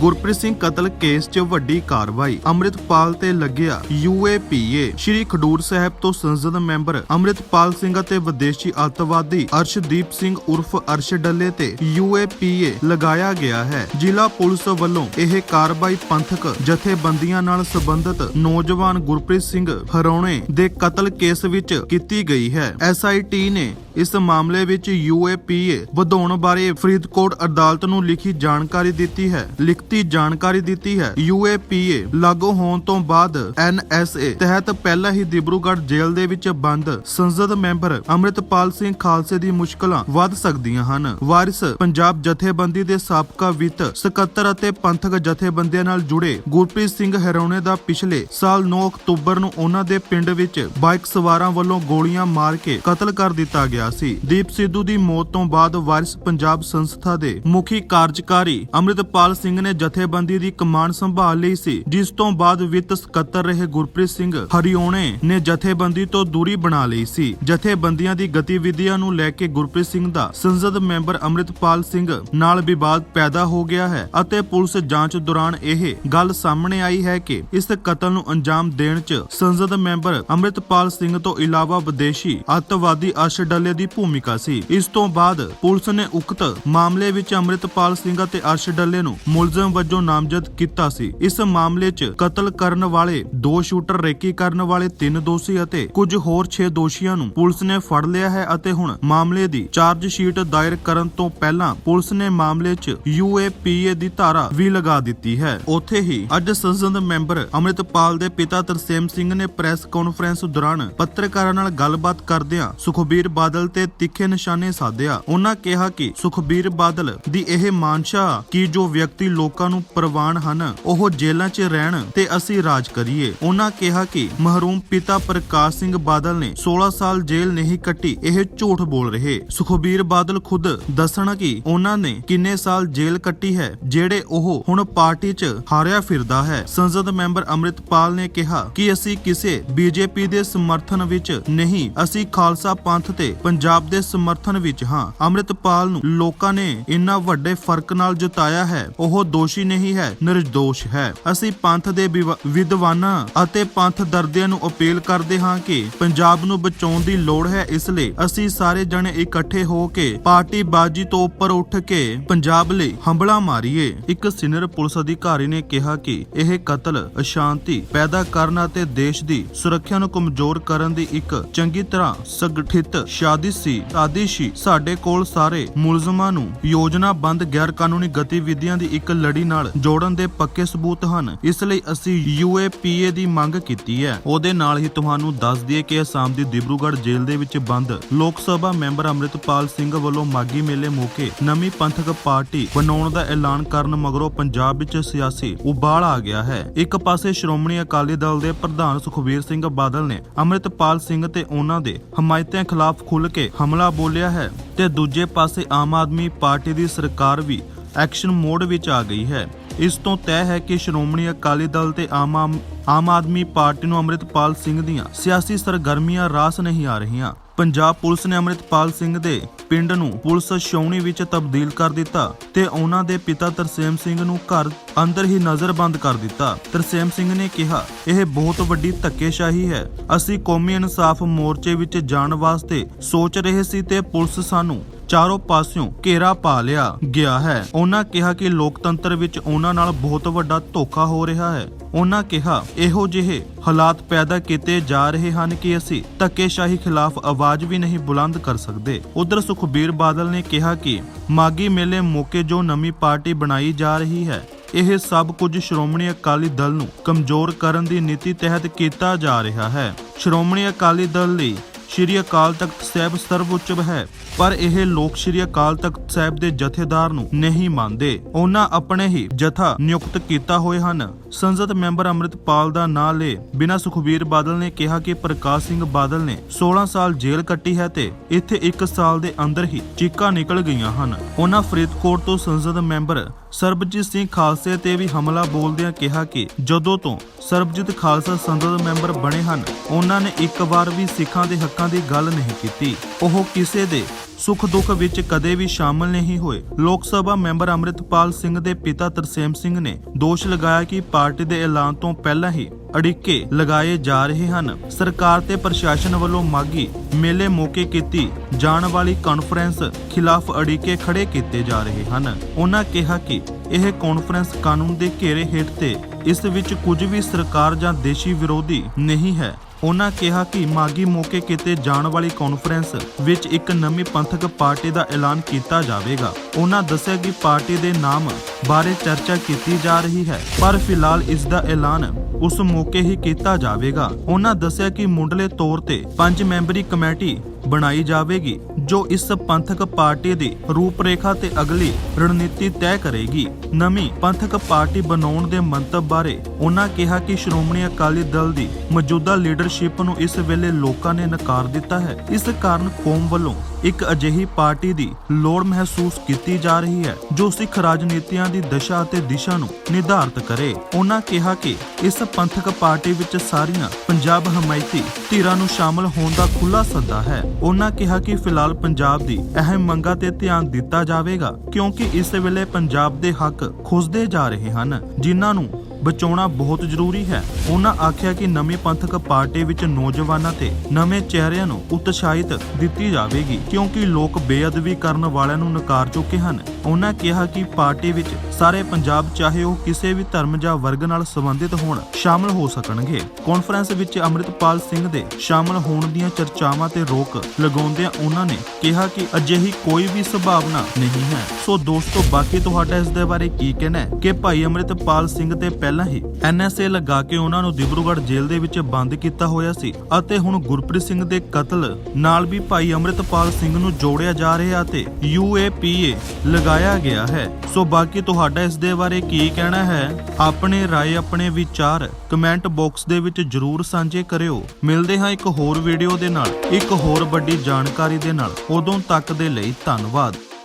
ਗੁਰਪ੍ਰੀਤ ਸਿੰਘ ਕਤਲ ਕੇਸ 'ਚ ਵੱਡੀ ਕਾਰਵਾਈ। ਅੰਮ੍ਰਿਤਪਾਲ ਤੇ ਲੱਗਿਆ ਯੂਏਪੀਏ ਸ਼੍ਰੀ ਖਡੂਰ ਸਾਹਿਬ ਤੋਂ ਸੰਸਦ ਮੈਂਬਰ ਅੰਮ੍ਰਿਤਪਾਲ ਸਿੰਘ ਅਤੇ ਵਿਦੇਸ਼ੀ ਅੱਤਵਾਦੀ ਅਰਸ਼ਦੀਪ ਸਿੰਘ ਉਰਫ ਅਰਸ਼ ਡੱਲੇ ਤੇ ਯੂਏਪੀਏ ਲਗਾਇਆ ਗਿਆ ਹੈ। ਜ਼ਿਲ੍ਹਾ ਪੁਲਿਸ ਵੱਲੋਂ ਇਹ ਕਾਰਵਾਈ ਪੰਥਕ ਜਥੇਬੰਦੀਆਂ ਨਾਲ ਸੰਬੰਧਿਤ ਨੌਜਵਾਨ ਗੁਰਪ੍ਰੀਤ ਸਿੰਘ ਹਰੌਣੇ ਦੇ ਕਤਲ ਕੇਸ ਵਿੱਚ ਕੀਤੀ ਗਈ ਹੈ। ਐਸਆਈਟੀ ਨੇ ਇਸ ਮਾਮਲੇ ਵਿੱਚ ਯੂਏਪੀਏ ਵਧਾਉਣ ਬਾਰੇ ਫਰੀਦਕੋਟ ਅਦਾਲਤ ਨੂੰ ਲਿਖੀ ਜਾਣਕਾਰੀ ਦਿੱਤੀ ਹੈ। ਲਿਖਤੀ ਜਾਣਕਾਰੀ ਦਿੱਤੀ ਹੈ। ਯੂਏਪੀਏ ਲਾਗੂ ਹੋਣ ਤੋਂ ਬਾਅਦ ਐਨਐਸਏ ਤਹਿਤ ਪਹਿਲਾਂ ਹੀ ਦਿਬਰੂਗੜ੍ਹ ਜੇਲ੍ਹ ਦੇ ਵਿੱਚ ਬੰਦ ਸੰਸਦ ਮੈਂਬਰ ਅੰਮ੍ਰਿਤਪਾਲ ਸਿੰਘ ਖਾਲਸੇ ਦੀ ਮੁਸ਼ਕਲਾਂ ਵੱਧ ਸਕਦੀਆਂ ਹਨ। ਵਾਰਿਸ ਪੰਜਾਬ ਜਥੇਬੰਦੀ ਦੇ ਸਾਬਕਾ ਵਿੱਤ ਸਕੱਤਰ ਅਤੇ ਪੰਥਕ ਜਥੇਬੰਦੀਆਂ ਨਾਲ ਜੁੜੇ ਗੁਰਪ੍ਰੀਤ ਸਿੰਘ ਹੈਰੋਣੇ ਦਾ ਪਿਛਲੇ ਸਾਲ 9 ਅਕਤੂਬਰ ਨੂੰ ਉਹਨਾਂ ਦੇ ਪਿੰਡ ਵਿੱਚ ਬਾਈਕ ਸਵਾਰਾਂ ਵੱਲੋਂ ਗੋਲੀਆਂ ਮਾਰ ਕੇ ਕਤਲ ਕਰ ਦਿੱਤਾ ਗਿਆ ਸੀ। ਦੀਪ ਸਿੱਧੂ ਦੀ ਮੌਤ ਤੋਂ ਬਾਅਦ ਵਾਰਿਸ ਪੰਜਾਬ ਸੰਸਥਾ ਦੇ ਮੁਖੀ ਕਾਰਜਕਾਰੀ ਅੰਮ੍ਰਿਤਪਾਲ ਸਿੰਘ ਨੇ ਜਥੇਬੰਦੀ ਦੀ ਕਮਾਂਡ ਸੰਭਾਲ ਲਈ ਸੀ, ਜਿਸ ਤੋਂ ਬਾਅਦ ਵਿੱਤ ਸਕੱਤਰ ਰਹੇ ਗੁਰਪ੍ਰੀਤ ਸਿੰਘ ਹਰਿਓਣੇ ਨੇ ਜਥੇਬੰਦੀ ਤੋਂ ਦੂਰੀ ਬਣਾ ਲਈ ਸੀ। ਜਥੇਬੰਦੀਆਂ ਦੀ ਗਤੀਵਿਧੀਆਂ ਨੂੰ ਲੈ ਕੇ ਗੁਰਪ੍ਰੀਤ ਸਿੰਘ ਦਾ ਸੰਸਦ ਮੈਂਬਰ ਅੰਮ੍ਰਿਤਪਾਲ ਸਿੰਘ ਨਾਲ ਵਿਵਾਦ ਪੈਦਾ ਹੋ ਗਿਆ ਹੈ ਅਤੇ ਪੁਲਿਸ ਜਾਂਚ ਦੌਰਾਨ ਇਹ ਗੱਲ ਸਾਹਮਣੇ ਆਈ ਹੈ ਕਿ ਇਸ ਕਤਲ ਨੂੰ ਅੰਜਾਮ ਦੇਣ 'ਚ ਸੰਸਦ ਮੈਂਬਰ ਅੰਮ੍ਰਿਤਪਾਲ ਸਿੰਘ ਤੋਂ ਇਲਾਵਾ ਵਿਦੇਸ਼ੀ ਅੱਤਵਾਦੀ ਅਰਸ਼ ਡੱਲੇ ਦੀ ਭੂਮਿਕਾ ਸੀ। ਇਸ ਤੋਂ ਬਾਅਦ ਪੁਲਿਸ ਨੇ ਉਕਤ ਮਾਮਲੇ ਵਿੱਚ ਅੰਮ੍ਰਿਤਪਾਲ ਸਿੰਘ ਅਤੇ ਅਰਸ਼ ਡੱਲੇ ਨੂੰ ਮੁਲਜ਼ਮ ਵਜੋਂ ਨਾਮਜ਼ਦ ਕੀਤਾ ਸੀ। ਇਸ ਮਾਮਲੇ 'ਚ ਕਤਲ ਕਰਨ ਵਾਲੇ ਦੋ ਸ਼ੂਟਰ ਰੇਕੀ ਕਰਨ ਵਾਲੇ ਤਿੰਨ ਦੋਸ਼ੀ ਅਤੇ ਕੁਝ ਹੋਰ 6 ਦੋਸ਼ੀਆਂ ਨੂੰ ਪੁਲਿਸ ਨੇ ਫੜ ਲਿਆ ਹੈ ਅਤੇ ਹੁਣ ਮਾਮਲੇ ਦੀ ਚਾਰਜ ਸ਼ੀਟ ਦਾਇਰ ਕਰਨ ਤੋਂ ਪਹਿਲਾਂ ਪੁਲਿਸ ਨੇ ਮਾਮਲੇ 'ਚ ਯੂਏਪੀਏ ਦੀ ਧਾਰਾ ਵੀ ਲਗਾ ਦਿੱਤੀ ਹੈ। ਉੱਥੇ ਹੀ ਅੱਜ ਸੰਸਦ ਮੈਂਬਰ ਅੰਮ੍ਰਿਤਪਾਲ ਦੇ ਪਿਤਾ ਤਰਸੇਮ ਸਿੰਘ ਨੇ ਪ੍ਰੈਸ ਕਾਨਫਰੰਸ ਦੌਰਾਨ ਪੱਤਰਕਾਰਾਂ ਨਾਲ ਗੱਲਬਾਤ ਕਰਦਿਆਂ ਸੁਖਬੀਰ ਬਾਦਲ ਤੇ ਤਿੱਖੇ ਨਿਸ਼ਾਨੇ ਸਾਧਿਆ। ਉਹਨਾਂ ਕਿਹਾ ਕਿ ਸੁਖਬੀਰ ਬਾਦਲ ਦੀ ਇਹ ਮਾਨਸ਼ਾ ਕਿ ਜੋ ਵਿਅਕਤੀ ਲੋਕਾਂ ਨੂੰ ਪ੍ਰਵਾਨ ਹਨ, ਉਹ ਜੇਲ੍ਹਾਂ 'ਚ ਰਹਿਣ ਤੇ ਅਸੀਂ ਰਾਜ ਕਰੀਏ। ਉਹਨਾਂ ਕਿਹਾ ਕਿ ਮਹਰੂਮ ਪਿਤਾ ਪ੍ਰਕਾਸ਼ ਸਿੰਘ ਬਾਦਲ ਨੇ 16 ਸਾਲ ਜੇਲ੍ਹ ਨਹੀਂ ਕੱਟੀ, ਇਹ ਝੂਠ ਬੋਲ ਰਹੇ। ਸੁਖਬੀਰ ਬਾਦਲ ਖੁਦ ਦੱਸਣ ਕਿ ਉਹਨਾਂ ਨੇ ਕਿੰਨੇ ਸਾਲ ਜੇਲ੍ਹ ਕੱਟੀ ਹੈ, ਜਿਹੜੇ ਉਹ ਹੁਣ ਪਾਰਟੀ 'ਚ ਹਾਰਿਆ ਫਿਰਦਾ ਹੈ। ਸੰਸਦ ਮੈਂਬਰ ਅੰਮ੍ਰਿਤਪਾਲ ਨੇ ਕਿਹਾ ਕਿ ਅਸੀਂ ਕਿਸੇ ਬੀਜੇਪੀ ਦੇ ਸਮਰਥਨ ਵਿੱਚ ਨਹੀਂ, ਅਸੀਂ ਖਾਲਸਾ ਪੰਥ ਤੇ ਪੰਜਾਬ ਦੇ ਸਮਰਥਨ ਵਿੱਚ ਹਾਂ। ਅੰਮ੍ਰਿਤਪਾਲ ਨੂੰ ਲੋਕਾਂ ਨੇ ਇੰਨਾ ਵੱਡੇ ਫ਼ਰਕ ਨਾਲ ਜਿਤਾਇਆ ਹੈ, ਉਹ ਦੋਸ਼ੀ ਨਹੀਂ ਹੈ, ਨਿਰਦੋਸ਼ ਹੈ। ਅਸੀਂ ਪੰਥ ਦੇ ਵਿਦਵਾਨਾਂ ਅਤੇ ਪੰਥ ਦਰਦਿਆਂ ਨੂੰ ਅਪੀਲ ਕਰਦੇ ਹਾਂ ਕਿ ਪੰਜਾਬ ਨੂੰ ਬਚਾਉਣ ਦੀ ਲੋੜ ਹੈ, ਇਸ ਲਈ ਅਸੀਂ ਸਾਰੇ ਜਣੇ ਇਕੱਠੇ ਹੋ ਕੇ ਪਾਰਟੀ ਬਾਜੀ ਤੋਂ ਉੱਪਰ ਉੱਠ ਕੇ ਪੰਜਾਬ ਲਈ ਹੰਬਲਾ ਮਾਰੀਏ। ਇੱਕ ਸੀਨੀਅਰ ਪੁਲਿਸ ਅਧਿਕਾਰੀ ਨੇ ਕਿਹਾ ਕਿ ਇਹ ਕਤਲ ਅਸ਼ਾਂਤੀ ਪੈਦਾ ਕਰਨ ਅਤੇ ਦੇਸ਼ ਦੀ ਸੁਰੱਖਿਆ ਨੂੰ ਕਮਜ਼ੋਰ ਕਰਨ ਦੀ ਇੱਕ ਚੰਗੀ ਤਰ੍ਹਾਂ ਸੰਗਠਿਤ ਸਾਜ਼ਿਸ਼ ਸੀ ਸਾਜ਼ਿਸ਼ੀ ਸਾਡੇ ਕੋਲ ਸਾਰੇ ਮੁਲਜ਼ਮਾਂ ਨੂੰ ਯੋਜਨਾਬੰਦ ਗੈਰ ਕਾਨੂੰਨੀ ਗਤੀਵਿਧੀਆਂ ਦੀ ਇੱਕ ਲੜੀ ਨਾਲ ਜੋੜਨ ਦੇ ਪੱਕੇ ਸਬੂਤ ਹਨ। ਇਸ ਲਈ ਅਸੀਂ ਯੂਏਪੀਏ ਦੀ ਮੰਗ ਕੀਤੀ ਹੈ। ਉਹਦੇ ਨਾਲ ਹੀ ਤੁਹਾਨੂੰ ਦੱਸ ਦਈਏ ਕਿ ਅਸਾਮ ਦੀ ਦਿਬਰੂਗੜ੍ਹ ਜੇਲ੍ਹ ਦੇ ਵਿੱਚ ਬੰਦ ਲੋਕ ਸਭਾ ਮੈਂਬਰ ਅੰਮ੍ਰਿਤਪਾਲ ਸਿੰਘ ਵੱਲੋਂ ਮਾਗੀ ਮੇਲੇ ਮੌਕੇ ਨਵੀਂ ਪੰਥਕ ਪਾਰਟੀ ਬਣਾਉਣ ਦਾ ਐਲਾਨ ਕਰਨ ਮਗਰੋਂ ਪੰਜਾਬ ਵਿੱਚ ਸਿਆਸੀ ਉਬਾਲ ਆ ਗਿਆ ਹੈ। ਇੱਕ ਪਾਸੇ ਸ਼੍ਰੋਮਣੀ ਅਕਾਲੀ ਦਲ ਦੇ ਪ੍ਰਧਾਨ ਸੁਖਬੀਰ ਸਿੰਘ ਬਾਦਲ ਨੇ ਅੰਮ੍ਰਿਤਪਾਲ ਸਿੰਘ ਤੇ ਉਹਨਾਂ ਦੇ ਹਮਾਇਤਿਆਂ ਖਿਲਾਫ ਖੁੱਲ੍ਹ ਕੇ ਹਮਲਾ ਬੋਲਿਆ ਹੈ ਤੇ ਦੂਜੇ ਪਾਸੇ ਆਮ ਆਦਮੀ ਪਾਰਟੀ ਦੀ ਸਰਕਾਰ ਵੀ ਐਕਸ਼ਨ ਮੋਡ ਵਿੱਚ ਆ ਗਈ ਹੈ। ਇਸ ਤੋਂ ਤੈਅ ਹੈ ਕਿ ਸ਼੍ਰੋਮਣੀ ਅਕਾਲੀ ਦਲ ਤੇ ਆਮ ਆਮ ਆਮ ਆਦਮੀ ਪਾਰਟੀ ਨੂੰ ਅੰਮ੍ਰਿਤਪਾਲ ਸਿੰਘ ਦੀਆਂ ਸਿਆਸੀ ਸਰਗਰਮੀਆਂ ਰਾਸ ਨਹੀਂ ਆ ਰਹੀਆਂ। ਪੰਜਾਬ ਪੁਲਿਸ ਨੇ ਅੰਮ੍ਰਿਤਪਾਲ ਸਿੰਘ ਦੇ ਪਿੰਡ ਨੂੰ ਪੁਲਿਸ ਛਾਉਣੀ ਵਿੱਚ ਤਬਦੀਲ ਕਰ ਦਿੱਤਾ ਤੇ ਉਹਨਾਂ ਦੇ ਪਿਤਾ ਤਰਸੇਮ ਸਿੰਘ ਨੂੰ ਘਰ ਅੰਦਰ ਹੀ ਨਜ਼ਰਬੰਦ ਕਰ ਦਿੱਤਾ। ਤਰਸੇਮ ਸਿੰਘ ਨੇ ਕਿਹਾ, ਇਹ ਬਹੁਤ ਵੱਡੀ ਧੱਕੇਸ਼ਾਹੀ ਹੈ। ਅਸੀਂ ਕੌਮੀ ਇਨਸਾਫ ਮੋਰਚੇ ਵਿੱਚ ਜਾਣ ਵਾਸਤੇ ਸੋਚ ਰਹੇ ਸੀ ਤੇ ਪੁਲਿਸ ਸਾਨੂੰ ਚਾਰੋਂ ਪਾਸਿਓਂ ਘੇਰਾ ਪਾ ਲਿਆ ਗਿਆ ਹੈ। ਉਹਨਾਂ ਕਿਹਾ ਕਿ ਲੋਕਤੰਤਰ ਵਿੱਚ ਉਹਨਾਂ ਨਾਲ ਬਹੁਤ ਵੱਡਾ ਧੋਖਾ ਹੋ ਰਿਹਾ ਹੈ। ਉਹਨਾਂ ਕਿਹਾ, ਇਹੋ ਜਿਹੇ ਹਾਲਾਤ ਪੈਦਾ ਕੀਤੇ ਜਾ ਰਹੇ ਹਨ ਕਿ ਅਸੀਂ ਧੱਕੇਸ਼ਾਹੀ ਖਿਲਾਫ ਆਵਾਜ਼ ਵੀ ਨਹੀਂ ਬੁਲੰਦ ਕਰ ਸਕਦੇ। ਉਧਰ ਸੁਖਬੀਰ ਬਾਦਲ ਨੇ ਕਿਹਾ ਕਿ ਮਾਗੀ ਮੇਲੇ ਮੌਕੇ ਜੋ ਨਵੀਂ ਪਾਰਟੀ ਬਣਾਈ ਜਾ ਰਹੀ ਹੈ, ਇਹ ਸਭ ਕੁਝ ਸ਼੍ਰੋਮਣੀ ਅਕਾਲੀ ਦਲ ਨੂੰ ਕਮਜ਼ੋਰ ਕਰਨ ਦੀ ਨੀਤੀ ਤਹਿਤ ਕੀਤਾ ਜਾ ਰਿਹਾ ਹੈ। ਸ਼੍ਰੋਮਣੀ ਅਕਾਲੀ ਦਲ ਲਈ ਸ਼੍ਰੀ ਅਕਾਲ ਤਖਤ ਸਾਹਿਬ ਸਰਵਉੱਚ ਹੈ, ਪਰ ਇਹ ਲੋਕ ਸ਼੍ਰੀ ਅਕਾਲ ਤਖਤ ਸਾਹਿਬ ਦੇ ਜਥੇਦਾਰ ਨੂੰ ਨਹੀਂ ਮੰਨਦੇ। ਉਹਨਾਂ ਆਪਣੇ ਹੀ ਜਥਾ ਨਿਯੁਕਤ ਕੀਤਾ ਹੋਏ ਹਨ। ਸੰਸਦ ਮੈਂਬਰ ਅੰਮ੍ਰਿਤਪਾਲ ਦਾ ਨਾਂ ਲੈ ਬਿਨਾਂ ਸੁਖਬੀਰ ਬਾਦਲ ਨੇ ਕਿਹਾ ਕਿ ਪ੍ਰਕਾਸ਼ ਸਿੰਘ ਬਾਦਲ ਨੇ 16 ਸਾਲ ਜੇਲ੍ਹ ਕੱਟੀ ਹੈ ਤੇ ਇੱਥੇ 1 ਸਾਲ ਦੇ ਅੰਦਰ ਹੀ ਚੀਕਾਂ ਨਿਕਲ ਗਈਆਂ ਹਨ। ਉਹਨਾਂ ਫਰੀਦਕੋਟ ਤੋਂ ਸੰਸਦ ਮੈਂਬਰ ਸਰਬਜੀਤ ਸਿੰਘ ਖਾਲਸੇ ਤੇ ਵੀ ਹਮਲਾ ਬੋਲਦਿਆਂ ਕਿਹਾ ਕਿ ਜਦੋਂ ਤੋਂ ਸਰਬਜੀਤ ਖਾਲਸਾ ਸੰਸਦ ਮੈਂਬਰ ਬਣੇ ਹਨ, ਉਹਨਾਂ ਨੇ ਇੱਕ ਵਾਰ ਵੀ ਸਿੱਖਾਂ ਦੇ ਹੱਕਾਂ ਲੋਕਾਂ ਦੀ ਗੱਲ ਨਹੀਂ ਕੀਤੀ। ਉਹ ਕਿਸੇ ਦੇ ਸੁੱਖ ਦੁੱਖ ਵਿੱਚ ਕਦੇ ਵੀ ਸ਼ਾਮਲ ਨਹੀਂ ਹੋਏ। ਲੋਕ ਸਭਾ ਮੈਂਬਰ ਅੰਮ੍ਰਿਤਪਾਲ ਸਿੰਘ ਦੇ ਪਿਤਾ ਤਰਸੇਮ ਸਿੰਘ ਨੇ ਦੋਸ਼ ਲਗਾਇਆ ਕਿ ਪਾਰਟੀ ਦੇ ਐਲਾਨ ਤੋਂ ਪਹਿਲਾਂ ਹੀ ਅੜਿੱਕੇ ਲਗਾਏ ਜਾ ਰਹੇ ਹਨ। ਸਰਕਾਰ ਤੇ ਪ੍ਰਸ਼ਾਸਨ ਵੱਲੋਂ ਮਾਗੀ ਮੇਲੇ ਮੌਕੇ ਕੀਤੀ ਜਾਣ ਵਾਲੀ ਕਾਨਫਰੰਸ ਖਿਲਾਫ ਅੜਿੱਕੇ ਖੜੇ ਕੀਤੇ ਜਾ ਰਹੇ ਹਨ। ਉਹਨਾਂ ਕਿਹਾ ਕਿ ਇਹ ਕਾਨਫਰੰਸ ਕਾਨੂੰਨ ਦੇ ਘੇਰੇ ਹੇਠ ਤੇ ਇਸ ਵਿੱਚ ਕੁਝ ਵੀ ਸਰਕਾਰ ਜਾਂ ਦੇਸ਼ੀ ਵਿਰੋਧੀ ਨਹੀਂ ਹੈ। ਉਹਨਾਂ ਕਿਹਾ ਕਿ ਮਾਗੀ ਮੌਕੇ ਕੀਤੇ ਜਾਣ ਵਾਲੀ ਕਾਨਫਰੰਸ ਵਿੱਚ ਇੱਕ ਨਵੀਂ ਪੰਥਕ ਪਾਰਟੀ ਦਾ ਐਲਾਨ ਕੀਤਾ ਜਾਵੇਗਾ। ਉਹਨਾਂ ਦੱਸਿਆ ਕਿ ਪਾਰਟੀ ਦੇ ਨਾਮ ਬਾਰੇ ਚਰਚਾ ਕੀਤੀ ਜਾ ਰਹੀ ਹੈ, ਪਰ ਫਿਲਹਾਲ ਇਸ ਦਾ ਐਲਾਨ ਉਸ ਮੌਕੇ ਹੀ ਕੀਤਾ ਜਾਵੇਗਾ। ਉਹਨਾਂ ਦੱਸਿਆ ਕਿ ਮੁੱਢਲੇ ਤੌਰ ਤੇ ਪੰਜ ਮੈਂਬਰੀ ਕਮੇਟੀ ਬਣਾਈ ਜਾਵੇਗੀ, ਜੋ ਇਸ ਪੰਥਕ ਪਾਰਟੀ ਦੀ ਰੂਪਰੇਖਾ ਤੇ ਅਗਲੀ ਰਣਨੀਤੀ ਤੈਅ ਕਰੇਗੀ। ਨਵੀਂ ਪੰਥਕ ਪਾਰਟੀ ਬਣਾਉਣ ਦੇ ਮੰਤਵ ਬਾਰੇ ਉਹਨਾਂ ਕਿਹਾ ਕਿ ਸ਼੍ਰੋਮਣੀ ਅਕਾਲੀ ਦਲ ਦੀ ਮੌਜੂਦਾ ਲੀਡਰਸ਼ਿਪ ਨੂੰ ਇਸ ਵੇਲੇ ਲੋਕਾਂ ਨੇ ਨਕਾਰ ਦਿੱਤਾ ਹੈ। ਇਸ ਕਾਰਨ ਕੌਮ ਵੱਲੋਂ ਇੱਕ ਅਜਿਹੀ ਪਾਰਟੀ ਦੀ ਲੋੜ ਮਹਿਸੂਸ ਕੀਤੀ ਜਾ ਰਹੀ ਹੈ, ਜੋ ਸਿੱਖ ਰਾਜਨੀਤੀਆਂ ਦੀ ਦਸ਼ਾ ਅਤੇ ਦਿਸ਼ਾ ਨੂੰ ਨਿਰਧਾਰਤ ਕਰੇ। ਉਹਨਾਂ ਕਿਹਾ ਕਿ ਇਸ ਪੰਥਕ ਪਾਰਟੀ ਵਿੱਚ ਸਾਰੀਆਂ ਪੰਜਾਬ ਹਮਾਇਤੀ ਧਿਰਾਂ ਨੂੰ ਸ਼ਾਮਲ ਹੋਣ ਦਾ ਖੁੱਲਾ ਸੱਦਾ ਹੈ। ਉਹਨਾਂ ਕਿਹਾ ਕਿ ਫਿਲਹਾਲ ਪੰਜਾਬ ਦੀ ਅਹਿਮ ਮੰਗਾਂ ਤੇ ਧਿਆਨ ਦਿੱਤਾ ਜਾਵੇਗਾ ਕਿਉਂਕਿ ਇਸ ਵੇਲੇ ਪੰਜਾਬ ਦੇ ਹੱਕ ਖੁੱਸਦੇ ਜਾ ਰਹੇ ਹਨ, ਜਿਨ੍ਹਾਂ ਨੂੰ ਬਚਾਉਣਾ ਬਹੁਤ ਜ਼ਰੂਰੀ ਹੈ। ਉਹਨਾਂ ਆਖਿਆ ਕਿ ਨਵੀਂ ਪੰਥਕ ਪਾਰਟੀ ਵਿੱਚ ਨੌਜਵਾਨਾਂ ਤੇ ਨਵੇਂ ਚਿਹਰਿਆਂ ਨੂੰ ਉਤਸ਼ਾਹਿਤ ਦਿੱਤੀ ਜਾਵੇਗੀ, ਕਿਉਂਕਿ ਲੋਕ ਬੇਅਦਬੀ ਕਰਨ ਵਾਲਿਆਂ ਨੂੰ ਨਕਾਰ ਚੁੱਕੇ ਹਨ। ਉਹਨਾਂ ਕਿਹਾ ਕਿ ਪਾਰਟੀ ਵਿੱਚ ਸਾਰੇ ਪੰਜਾਬ ਚਾਹੇ ਉਹ ਕਿਸੇ ਵੀ ਧਰਮ ਜਾਂ ਵਰਗ ਨਾਲ ਸੰਬੰਧਿਤ ਹੋਣ ਸ਼ਾਮਲ ਹੋ ਸਕਣਗੇ। ਕਾਨਫਰੰਸ ਵਿੱਚ ਅੰਮ੍ਰਿਤਪਾਲ ਸਿੰਘ ਦੇ ਸ਼ਾਮਲ ਹੋਣ ਦੀਆਂ ਚਰਚਾਵਾਂ ਤੇ ਰੋਕ ਲਗਾਉਂਦਿਆਂ ਉਹਨਾਂ ਨੇ ਕਿਹਾ ਕਿ ਅਜਿਹੀ ਕੋਈ ਵੀ ਸੰਭਾਵਨਾ ਨਹੀਂ ਹੈ। ਸੋ ਦੋਸਤੋ, ਬਾਕੀ ਤੁਹਾਡਾ ਇਸ ਦੇ ਬਾਰੇ ਕੀ ਕਹਿਣਾ ਹੈ? ਕਿ ਭਾਈ ਅੰਮ੍ਰਿਤਪਾਲ ਸਿੰਘ ਤੇ ਪਹਿਲਾਂ ਹੀ ਐਨਐਸਏ ਲਗਾ ਕੇ ਉਹਨਾਂ ਨੂੰ ਦਿਬਰੂਗੜ੍ਹ ਜੇਲ੍ਹ ਦੇ ਵਿੱਚ ਬੰਦ ਕੀਤਾ ਹੋਇਆ ਸੀ ਅਤੇ ਹੁਣ ਗੁਰਪ੍ਰੀਤ ਸਿੰਘ ਦੇ ਕਤਲ ਨਾਲ ਵੀ ਭਾਈ ਅੰਮ੍ਰਿਤਪਾਲ ਸਿੰਘ ਨੂੰ ਜੋੜਿਆ ਜਾ ਰਿਹਾ ਤੇ ਯੂਏਪੀਏ ਲਗਾਇਆ ਗਿਆ ਹੈ। ਸੋ ਬਾਕੀ ਤੁਹਾਡਾ ਇਸ ਦੇ ਬਾਰੇ ਕੀ ਕਹਿਣਾ ਹੈ? ਆਪਣੇ ਰਾਏ, ਆਪਣੇ ਵਿਚਾਰ ਕਮੈਂਟ ਬਾਕਸ ਦੇ ਵਿੱਚ ਜਰੂਰ ਸਾਂਝੇ ਕਰਿਓ। ਮਿਲਦੇ ਹਾਂ ਇੱਕ ਹੋਰ ਵੀਡੀਓ ਦੇ ਨਾਲ, ਇੱਕ ਹੋਰ ਵੱਡੀ ਜਾਣਕਾਰੀ ਦੇ ਨਾਲ। ਉਦੋਂ ਤੱਕ ਦੇ ਲਈ ਧੰਨਵਾਦ।